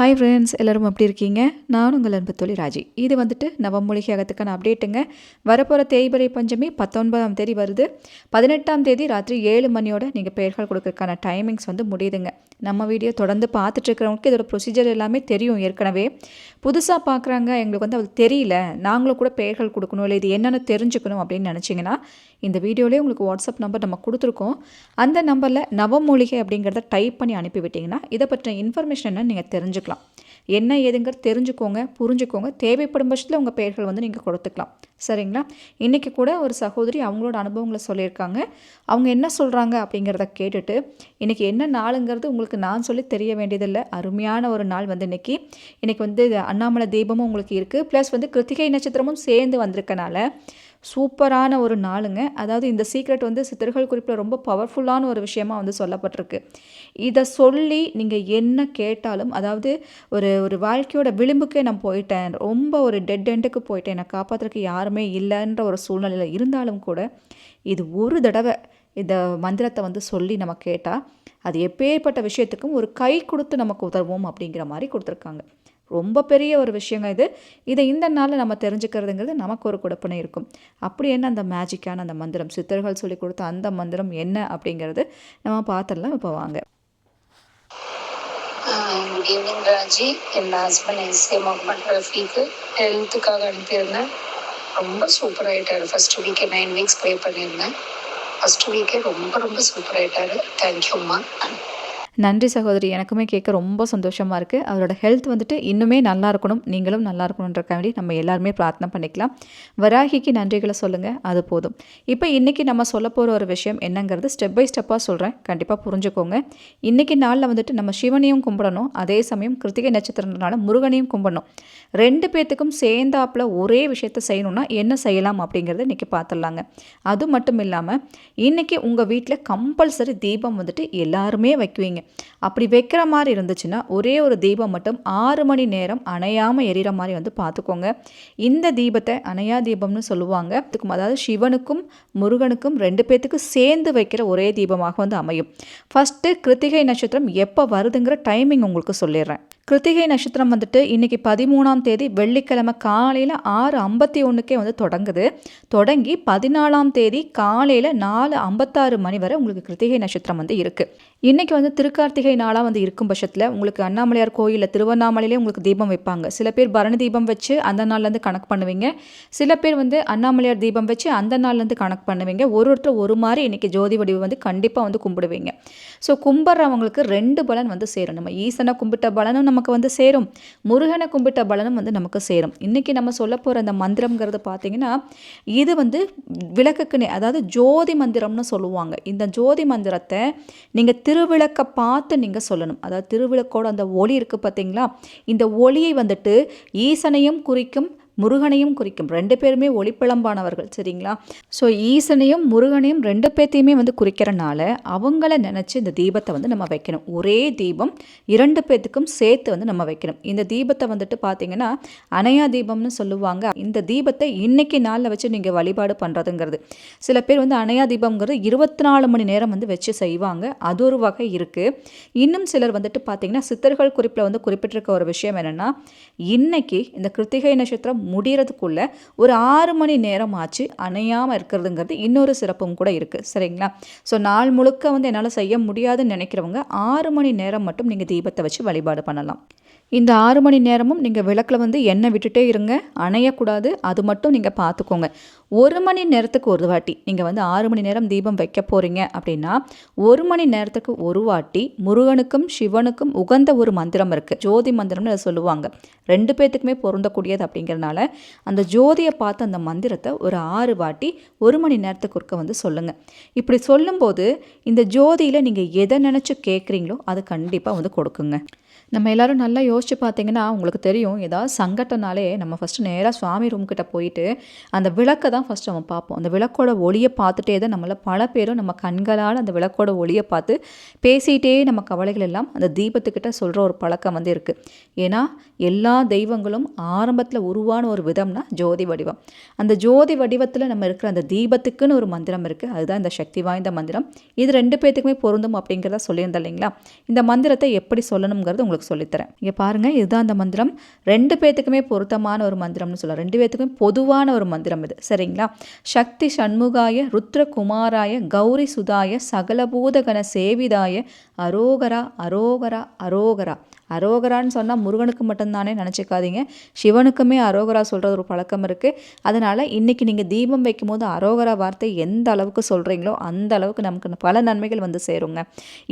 Hi friends எல்லோரும் எப்படி இருக்கீங்க? நான் உங்கள் அன்பு தொழில் ராஜி. இது வந்துட்டு நவமூலிகை அகத்துக்கான அப்டேட்டுங்க வரப்போகிற தேய்பிரை பஞ்சமி பத்தொன்பதாம் தேதி வருது. பதினெட்டாம் தேதி ராத்திரி ஏழு மணியோட நீங்கள் பெயர்கள் கொடுக்கறதுக்கான டைமிங்ஸ் வந்து முடியுதுங்க. நம்ம வீடியோ தொடர்ந்து பார்த்துட்ருக்கிறவங்களுக்கு இதோட ப்ரொசீஜர் எல்லாமே தெரியும் ஏற்கனவே. புதுசாக பார்க்குறாங்க எங்களுக்கு வந்து அது தெரியல. நாங்களும் கூட பெயர்கள் கொடுக்கணும் இல்லை இது என்னென்னு தெரிஞ்சுக்கணும் அப்படின்னு நினச்சிங்கன்னா இந்த வீடியோலேயே உங்களுக்கு வாட்ஸ்அப் நம்பர் நம்ம கொடுத்துருக்கோம். அந்த நம்பரில் நவமூலிகை அப்படிங்கிறத டைப் பண்ணி அனுப்பிவிட்டிங்கன்னா இதை பற்றின இன்ஃபர்மேஷன் நீங்கள் தெரிஞ்சுக்கலாம். என்ன ஏதுங்கிறது தெரிஞ்சுக்கோங்க புரிஞ்சுக்கோங்க. தேவைப்படும் பட்சத்தில் உங்கள் பெயர்கள் வந்து நீங்கள் கொடுத்துக்கலாம். சரிங்களா? இன்றைக்கி கூட ஒரு சகோதரி அவங்களோட அனுபவங்களை சொல்லியிருக்காங்க. அவங்க என்ன சொல்கிறாங்க அப்படிங்கிறத கேட்டுட்டு இன்றைக்கி என்ன நாளுங்கிறது உங்களுக்கு நான் சொல்லி தெரிய வேண்டியதில்லை. அருமையான ஒரு நாள் வந்து இன்றைக்கி இன்றைக்கி வந்து இது அண்ணாமலை தீபமும் உங்களுக்கு இருக்குது ப்ளஸ் வந்து கிருத்திகை நட்சத்திரமும் சேர்ந்து வந்திருக்கனால சூப்பரான ஒரு நாளுங்க. அதாவது இந்த சீக்ரெட் வந்து சித்தர்கள் குறிப்பில் ரொம்ப பவர்ஃபுல்லான ஒரு விஷயமா வந்து சொல்லப்பட்டிருக்கு. இதை சொல்லி நீங்கள் என்ன கேட்டாலும் அதாவது ஒரு ஒரு வாழ்க்கையோட விளிம்புக்கே நான் போயிட்டேன். ரொம்ப ஒரு டெட் எண்டுக்கு போயிட்டேன். என்னை காப்பாற்றுறதுக்கு யாருமே இல்லைன்ற ஒரு சூழ்நிலையில் இருந்தாலும் கூட இது ஒரு தடவை இந்த மந்திரத்தை வந்து சொல்லி நம்ம கேட்டால் அது எப்பேற்பட்ட விஷயத்துக்கும் ஒரு கை கொடுத்து நமக்கு உதவும் அப்படிங்கிற மாதிரி கொடுத்துருக்காங்க. ரொம்ப பெரிய ஒரு விஷயங்க இது. இதை இந்த நாளில் நம்ம தெரிஞ்சுக்கிறதுங்கிறது நமக்கு ஒரு கொடுப்பனை இருக்கும். அப்படி என்ன அந்த மேஜிக்கான அந்த மந்திரம் சித்தர்கள் சொல்லி கொடுத்த அந்த மந்திரம் என்ன அப்படிங்கிறது நம்ம பார்த்துடலாம். இப்போ வாங்க. Good evening Raji. என் ஹஸ்பண்ட் எஸ்ஏ மொஹமட் ரஃபீக்கு ஹெல்த்துக்காக அனுப்பியிருந்தேன். ரொம்ப சூப்பர் ஆகிட்டாரு ஃபர்ஸ்ட் வீக்கே நைன் வீக்ஸ் ப்ரே பண்ணியிருந்தேன். ஃபர்ஸ்ட் வீக்கே ரொம்ப ரொம்ப சூப்பர் ஆகிட்டாரு தேங்க்யூம்மா நன்றி சகோதரி. எனக்குமே கேட்க ரொம்ப சந்தோஷமாக இருக்குது அவரோட ஹெல்த் வந்துட்டு இன்னுமே நல்லா இருக்கணும். நீங்களும் நல்லா இருக்கணுன்றக்காண்டி நம்ம எல்லாருமே பிரார்த்தனை பண்ணிக்கலாம். வராகிக்கு நன்றிகளை சொல்லுங்கள் அது போதும். இப்போ இன்றைக்கி நம்ம சொல்ல போகிற ஒரு விஷயம் என்னங்கிறது ஸ்டெப் பை ஸ்டெப்பாக சொல்கிறேன் கண்டிப்பாக புரிஞ்சுக்கோங்க. இன்றைக்கி நாளில் வந்துட்டு நம்ம சிவனையும் கும்பிடணும். அதே சமயம் கிருத்திகை நட்சத்திரனால முருகனையும் கும்பிடணும் ரெண்டு பேர்த்துக்கும் சேர்ந்தாப்பில் ஒரே விஷயத்த செய்யணும்னா என்ன செய்யலாம் அப்படிங்கிறத இன்றைக்கி பார்த்துடலாங்க அது மட்டும் இல்லாமல் இன்றைக்கி உங்கள் வீட்டில் கம்பல்சரி தீபம் வந்துட்டு எல்லாருமே வைக்குவீங்க. அப்படி வைக்கிற மாதிரி இருந்துச்சுன்னா ஒரே ஒரு தீபம் மட்டும் ஆறு மணி நேரம் அணையாமல் எரிகிற மாதிரி வந்து பார்த்துக்கோங்க. இந்த தீபத்தை அணையா தீபம்னு சொல்லுவாங்க. அதுக்கும் அதாவது சிவனுக்கும் முருகனுக்கும் ரெண்டு பேர்த்துக்கும் சேர்ந்து வைக்கிற ஒரே தீபமாக வந்து அமையும். ஃபஸ்ட்டு கிருத்திகை நட்சத்திரம் எப்போ வருதுங்கிற டைமிங் உங்களுக்கு சொல்லிடுறேன். கிருத்திகை நட்சத்திரம் வந்துட்டு இன்றைக்கி பதிமூணாம் தேதி வெள்ளிக்கிழமை காலையில் ஆறு ஐம்பத்தி ஒன்றுக்கே வந்து தொடங்குது. தொடங்கி பதினாலாம் தேதி காலையில் நாலு ஐம்பத்தாறு மணி வரை உங்களுக்கு கிருத்திகை நட்சத்திரம் வந்து இருக்குது இன்றைக்கி வந்து திருக்கார்த்திகை நாளாக வந்து இருக்கும் பட்சத்தில் உங்களுக்கு அண்ணாமலையார் கோயிலில் திருவண்ணாமலையிலே உங்களுக்கு தீபம் வைப்பாங்க. சில பேர் பரணி தீபம் வச்சு அந்த நாள்லேருந்து கணக்கு பண்ணுவீங்க. சில பேர் வந்து அண்ணாமலையார் தீபம் வச்சு அந்த நாள்லேருந்து கணக்கு பண்ணுவீங்க. ஒரு ஒருத்தர் ஒரு மாதிரி இன்றைக்கி ஜோதி வடிவு வந்து கண்டிப்பாக வந்து கும்பிடுவீங்க. ஸோ கும்பிட்றவங்களுக்கு ரெண்டு பலன் வந்து சேரும். நம்ம ஈசனை கும்பிட்ட பலனும் நமக்கு வந்து சேரும். முருகனை கும்பிட்ட பலனும் வந்து நமக்கு சேரும். இன்றைக்கி நம்ம சொல்ல போகிற அந்த மந்திரம்ங்கிறது பார்த்தீங்கன்னா இது வந்து விளக்குக்குனே அதாவது ஜோதி மந்திரம்னு சொல்லுவாங்க. இந்த ஜோதி மந்திரத்தை நீங்கள் திருவிளக்கை பார்த்து நீங்கள் சொல்லணும். அதாவது திருவிளக்கோட அந்த ஒளி இருக்குது பார்த்தீங்களா? இந்த ஒளியை வந்துட்டு ஈசனையும் குறிக்கும் முருகனையும் குறிக்கும். ரெண்டு பேருமே ஒளிப்பிளம்பானவர்கள் சரிங்களா? ஸோ ஈசனையும் முருகனையும் ரெண்டு பேர்த்தையுமே வந்து குறிக்கிறனால அவங்கள நினச்சி இந்த தீபத்தை வந்து நம்ம வைக்கணும். ஒரே தீபம் இரண்டு பேர்த்துக்கும் சேர்த்து வந்து நம்ம வைக்கணும். இந்த தீபத்தை வந்துட்டு பார்த்தீங்கன்னா அணையா தீபம்னு சொல்லுவாங்க. இந்த தீபத்தை இன்னைக்கு நாளில் வச்சு நீங்கள் வழிபாடு பண்ணுறதுங்கிறது சில பேர் வந்து அணையா தீபம்ங்கிறது இருபத்தி நாலு மணி நேரம் வந்து வச்சு செய்வாங்க. அது ஒரு வகை இருக்குது இன்னும் சிலர் வந்துட்டு பார்த்தீங்கன்னா சித்தர்கள் குறிப்பில் வந்து குறிப்பிட்டிருக்க ஒரு விஷயம் என்னென்னா இன்னைக்கு இந்த கிருத்திகை நட்சத்திரம் முடியறதுக்குள்ள ஒரு ஆறு மணி நேரம் ஆச்சு அணையாமல் இருக்கிறதுங்கிறது இன்னொரு சிறப்பும் கூட இருக்குது சரிங்களா? ஸோ நாள் முழுக்க வந்து என்னால் செய்ய முடியாதுன்னு நினைக்கிறவங்க ஆறு மணி நேரம் மட்டும் நீங்கள் தீபத்தை வச்சு வழிபாடு பண்ணலாம். இந்த ஆறு மணி நேரமும் நீங்கள் விளக்கில் வந்து எண்ணெய் விட்டுட்டே இருங்க. அணையக்கூடாது. அது மட்டும் நீங்கள் பார்த்துக்கோங்க ஒரு மணி நேரத்துக்கு ஒரு வாட்டி நீங்கள் வந்து ஆறு மணி நேரம் தீபம் வைக்க போகிறீங்க அப்படின்னா ஒரு மணி நேரத்துக்கு ஒரு வாட்டி முருகனுக்கும் சிவனுக்கும் உகந்த ஒரு மந்திரம் இருக்குது ஜோதி மந்திரம்னு அதை சொல்லுவாங்க. ரெண்டு பேர்த்துக்குமே பொருந்தக்கூடியது அப்படிங்கிறனால அந்த ஜோதியை பார்த்து அந்த மந்திரத்தை ஒரு ஆறு வாட்டி ஒரு மணி நேரத்துக்கு ஒருக்க வந்து சொல்லுங்கள் இப்படி சொல்லும்போது இந்த ஜோதியில் நீங்கள் எதை நினச்சி கேட்குறீங்களோ அது கண்டிப்பாக வந்து கொடுக்குங்க. நம்ம எல்லாரும் நல்லா யோசிச்சு பார்த்தீங்கன்னா உங்களுக்கு தெரியும் ஏதாவது சங்கட்டனாலே நம்ம ஃபஸ்ட்டு நேராக சுவாமி ரூம்கிட்ட போயிட்டு அந்த விளக்கை தான் ஃபஸ்ட்டு நம்ம பார்ப்போம். அந்த விளக்கோட ஒளியை பார்த்துட்டே தான் நம்மள பல பேரும் நம்ம கண்களால் அந்த விளக்கோட ஒளியை பார்த்து பேசிகிட்டே நம்ம கவலைகள் எல்லாம் அந்த தீபத்துக்கிட்ட சொல்கிற ஒரு பழக்கம் வந்து இருக்குது ஏன்னா எல்லா தெய்வங்களும் ஆரம்பத்தில் உருவான ஒரு விதம்னா ஜோதி வடிவம். அந்த ஜோதி வடிவத்தில் நம்ம இருக்கிற அந்த தீபத்துக்குன்னு ஒரு மந்திரம் இருக்குது அதுதான் இந்த சக்தி வாய்ந்த மந்திரம். இது ரெண்டு பேர்த்துக்குமே பொருந்தும் அப்படிங்கிறத சொல்லியிருந்தேன் இல்லைங்களா? இந்த மந்திரத்தை எப்படி சொல்லணுங்கிறது உங்களுக்கு உங்களுக்கு சொல்லித்தரேன். இங்கே பாருங்கள் இதுதான் அந்த மந்திரம். ரெண்டு பேர்த்துக்குமே பொருத்தமான ஒரு மந்திரம்னு சொல்லலாம். ரெண்டு பேர்த்துக்குமே பொதுவான ஒரு மந்திரம் இது. சரிங்களா? சக்தி சண்முகாய ருத்ரகுமாராய கௌரி சுதாய சகலபூதகன சேவிதாய அரோகரா அரோகரா அரோகரா. அரோகரான்னு சொன்னால் முருகனுக்கு மட்டும்தானே நினச்சிக்காதீங்க. சிவனுக்குமே அரோகரா சொல்கிறது ஒரு பழக்கம் இருக்குது அதனால் இன்றைக்கி நீங்கள் தீபம் வைக்கும்போது அரோகரா வார்த்தை எந்த அளவுக்கு சொல்கிறீங்களோ அந்த அளவுக்கு நமக்கு பல நன்மைகள் வந்து சேருங்க.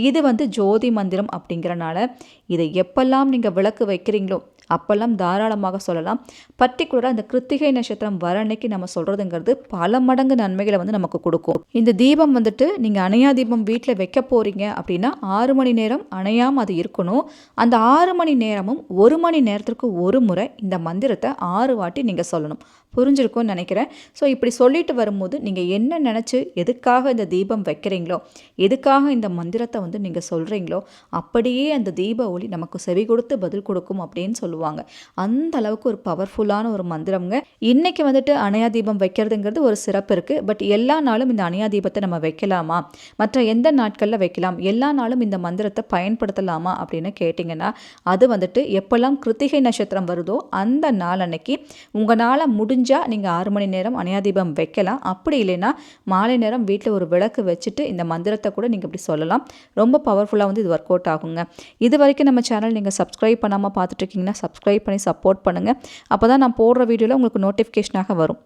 இது வந்து ஜோதி மந்திரம் அப்படிங்கிறனால இதை எப்பெல்லாம் நீங்கள் விளக்கு வைக்கிறீங்களோ அப்போல்லாம் தாராளமாக சொல்லலாம். பர்டிகுலராக இந்த கிருத்திகை நட்சத்திரம் வர அன்னைக்கு நம்ம சொல்கிறதுங்கிறது பல மடங்கு நன்மைகளை வந்து நமக்கு கொடுக்கும். இந்த தீபம் வந்துட்டு நீங்கள் அணையா தீபம் வீட்டில் வைக்க போகிறீங்க அப்படின்னா ஆறு மணி நேரம் அணையாமல் அது இருக்கணும். அந்த ஆறு மணி நேரமும் ஒரு மணி நேரத்திற்கு ஒரு முறை இந்த மந்திரத்தை ஆறு வாட்டி நீங்கள் சொல்லணும். புரிஞ்சிருக்கும்னு நினைக்கிறேன். ஸோ இப்படி சொல்லிட்டு வரும்போது நீங்கள் என்ன நினச்சி எதுக்காக இந்த தீபம் வைக்கிறீங்களோ எதுக்காக இந்த மந்திரத்தை வந்து நீங்கள் சொல்கிறீங்களோ அப்படியே அந்த தீப ஒளி நமக்கு செவி கொடுத்து பதில் கொடுக்கும் அப்படின்னு சொல்லுவாங்க. அந்த அளவுக்கு ஒரு பவர்ஃபுல்லான ஒரு மந்திரம்ங்க. இன்றைக்கி வந்துட்டு அணையா தீபம் வைக்கிறதுங்கிறது ஒரு சிறப்பு இருக்குது பட் எல்லா நாளும் இந்த அணையா தீபத்தை நம்ம வைக்கலாமா? மற்ற எந்த நாட்களில் வைக்கலாம்? எல்லா நாளும் இந்த மந்திரத்தை பயன்படுத்தலாமா? அப்படின்னு கேட்டிங்கன்னா அது வந்துட்டு எப்போல்லாம் கிருத்திகை நட்சத்திரம் வருதோ அந்த நாள் அன்னைக்கு உங்களால் முடிஞ்சால் நீங்கள் ஆறு மணி நேரம் அணையாதீபம் வைக்கலாம். அப்படி இல்லைன்னா மாலை நேரம் வீட்டில் ஒரு விளக்கு வச்சுட்டு இந்த மந்திரத்தை கூட நீங்கள் இப்படி சொல்லலாம். ரொம்ப பவர்ஃபுல்லாக வந்து இது ஒர்க் அவுட் ஆகுங்க. இது வரைக்கும் நம்ம சேனல் நீங்கள் சப்ஸ்கிரைப் பண்ணாமல் பார்த்துட்ருக்கீங்கன்னா சப்ஸ்கிரைப் பண்ணி சப்போர்ட் பண்ணுங்கள் அப்போ தான் நான் போடுற வீடியோவில் உங்களுக்கு நோட்டிஃபிகேஷனாக வரும்.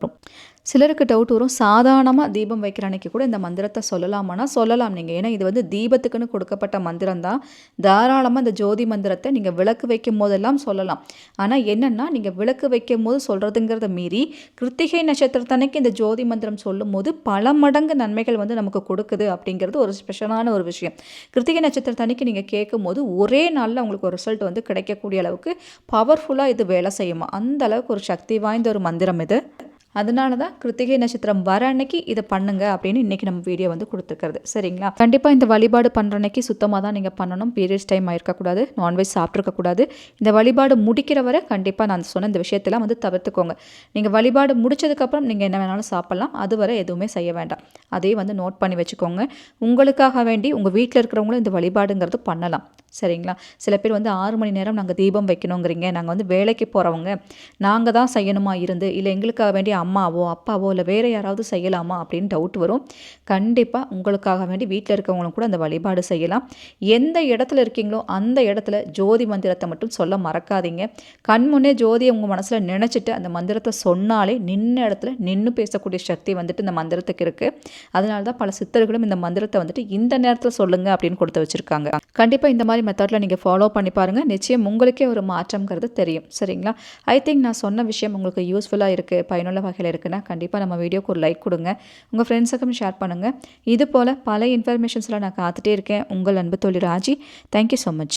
சிலருக்கு டவுட் வரும். சாதாரணமாக தீபம் வைக்கிற அன்னைக்கு கூட இந்த மந்திரத்தை சொல்லலாமானா சொல்லலாம் நீங்கள் ஏன்னா இது வந்து தீபத்துக்குன்னு கொடுக்கப்பட்ட மந்திரம் தான் தாராளமாக இந்த ஜோதி மந்திரத்தை நீங்கள் விளக்கு வைக்கும் போதெல்லாம் சொல்லலாம். ஆனால் என்னென்னா நீங்கள் விளக்கு வைக்கும் போது சொல்கிறதுங்கிறத மீறி கிருத்திகை நட்சத்திரத்தன்னைக்கு இந்த ஜோதி மந்திரம் சொல்லும் போது பல மடங்கு நன்மைகள் வந்து நமக்கு கொடுக்குது அப்படிங்கிறது ஒரு ஸ்பெஷலான ஒரு விஷயம். கிருத்திகை நட்சத்திரத்தன்னைக்கு நீங்கள் கேட்கும் போது ஒரே நாளில் உங்களுக்கு ஒரு ரிசல்ட் வந்து கிடைக்கக்கூடிய அளவுக்கு பவர்ஃபுல்லாக இது வேலை செய்யுமா? அந்த அளவுக்கு ஒரு சக்தி வாய்ந்த ஒரு மந்திரம் இது. அதனால தான் கிருத்திகை நட்சத்திரம் வர அன்னைக்கு இதை பண்ணுங்க அப்படின்னு இன்றைக்கி நம்ம வீடியோ வந்து கொடுத்துருக்கிறது. சரிங்களா? கண்டிப்பாக இந்த வழிபாடு பண்ணுற அன்னைக்கு சுத்தமாக தான் நீங்கள் பண்ணணும். பீரியட்ஸ் டைம் ஆயிருக்கக்கூடாது நான்வெஜ் சாப்பிட்ருக்கக்கூடாது இந்த வழிபாடு முடிக்கிற வரை கண்டிப்பாக நான் சொன்ன இந்த விஷயத்தெல்லாம் வந்து தவிர்த்துக்கோங்க. நீங்கள் வழிபாடு முடிச்சதுக்கப்புறம் நீங்கள் என்ன வேணாலும் சாப்பிட்லாம். அதுவரை எதுவுமே செய்ய வேண்டாம். அதையும் வந்து நோட் பண்ணி வச்சுக்கோங்க. உங்களுக்காக வேண்டி உங்கள் வீட்டில் இருக்கிறவங்களும் இந்த வழிபாடுங்கிறது பண்ணலாம். சரிங்களா? சில பேர் வந்து ஆறு மணி நேரம் நாங்கள் தீபம் வைக்கணுங்கிறீங்க. நாங்கள் வந்து வேலைக்கு போகிறவங்க நாங்கள் தான் செய்யணுமா இருந்து? இல்லை எங்களுக்காக வேண்டி அம்மாவோ அப்பாவோ இல்லை வேறு யாராவது செய்யலாமா அப்படின்னு டவுட் வரும். கண்டிப்பாக உங்களுக்காக வேண்டி வீட்டில் இருக்கவங்களும் கூட அந்த வழிபாடு செய்யலாம். எந்த இடத்துல இருக்கீங்களோ அந்த இடத்துல ஜோதி மந்திரத்தை மட்டும் சொல்ல மறக்காதீங்க. கண் முன்னே ஜோதியை உங்கள் மனசில் நினச்சிட்டு அந்த மந்திரத்தை சொன்னாலே நின்ன இடத்துல நின்று பேசக்கூடிய சக்தி வந்துட்டு இந்த மந்திரத்துக்கு இருக்குது அதனால தான் பல சித்தர்களும் இந்த மந்திரத்தை வந்துட்டு இந்த நேரத்தில் சொல்லுங்கள் அப்படின்னு கொடுத்து வச்சுருக்காங்க. கண்டிப்பாக இந்த மாதிரி மெத்தடில் நீங்கள் ஃபாலோ பண்ணி பாருங்கள் நிச்சயம் உங்களுக்கே ஒரு மாற்றம்ங்கிறது தெரியும். சரிங்களா? ஐ திங்க் நான் சொன்ன விஷயம் உங்களுக்கு யூஸ்ஃபுல்லாக இருக்குது பயனுள்ள வகையில் இருக்குன்னா கண்டிப்பாக நம்ம வீடியோக்கு ஒரு லைக் கொடுங்க. உங்கள் ஃப்ரெண்ட்ஸுக்கும் ஷேர் பண்ணுங்கள் இது போல் பல இன்ஃபர்மேஷன்ஸ்லாம் நான் காத்துட்டே இருக்கேன். உங்கள் அன்பு தொழில் ராஜி. Thank you so much